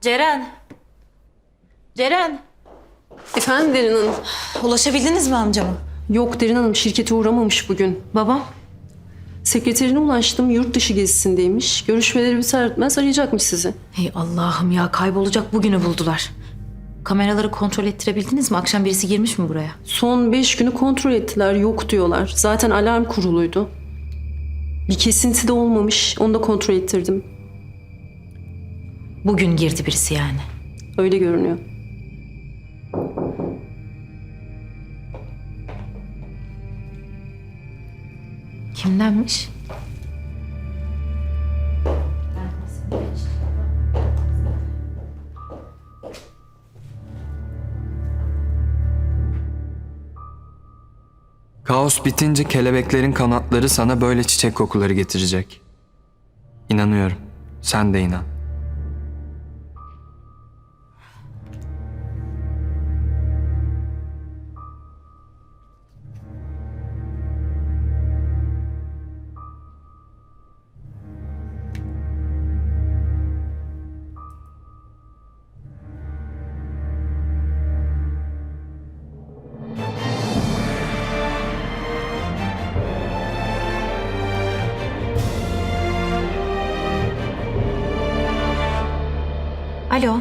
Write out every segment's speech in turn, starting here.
Ceren. Ceren. Efendim Derin Hanım? Ulaşabildiniz mi amcama? Yok Derin Hanım şirkete uğramamış bugün. Babam. Sekreterine ulaştım yurt dışı gezisindeymiş. Görüşmeleri biter bitmez arayacakmış sizi. Hey Allah'ım ya kaybolacak bugünü buldular. Kameraları kontrol ettirebildiniz mi? Akşam birisi girmiş mi buraya? Son beş günü kontrol ettiler yok diyorlar. Zaten alarm kuruluydu. Bir kesinti de olmamış. Onu da kontrol ettirdim. Bugün girdi birisi yani. Öyle görünüyor. Kimdenmiş? Kaos bitince kelebeklerin kanatları sana böyle çiçek kokuları getirecek. İnanıyorum. Sen de inan. Alo.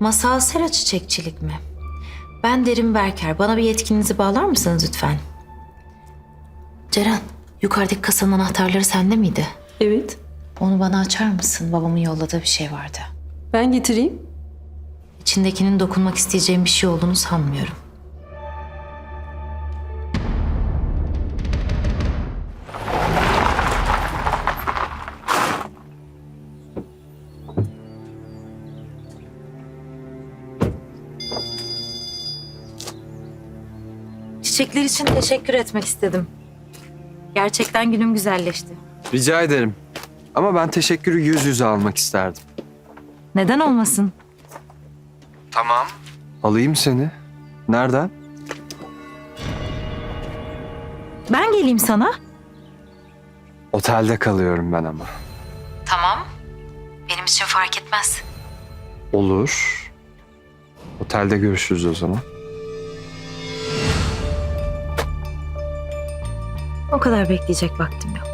Masal Sera Çiçekçilik mi? Ben Derin Berker. Bana bir yetkinizi bağlar mısınız lütfen? Ceren, yukarıdaki kasanın anahtarları sende miydi? Evet. Onu bana açar mısın? Babamın yolladığı bir şey vardı. Ben getireyim. İçindekinin dokunmak isteyeceğim bir şey olduğunu sanmıyorum. Çiçekler için teşekkür etmek istedim. Gerçekten günüm güzelleşti. Rica ederim. Ama ben teşekkürü yüz yüze almak isterdim. Neden olmasın? Tamam. Alayım seni. Nereden? Ben geleyim sana. Otelde kalıyorum ben ama. Tamam. Benim için fark etmez. Olur. Otelde görüşürüz o zaman. O kadar bekleyecek vaktim yok.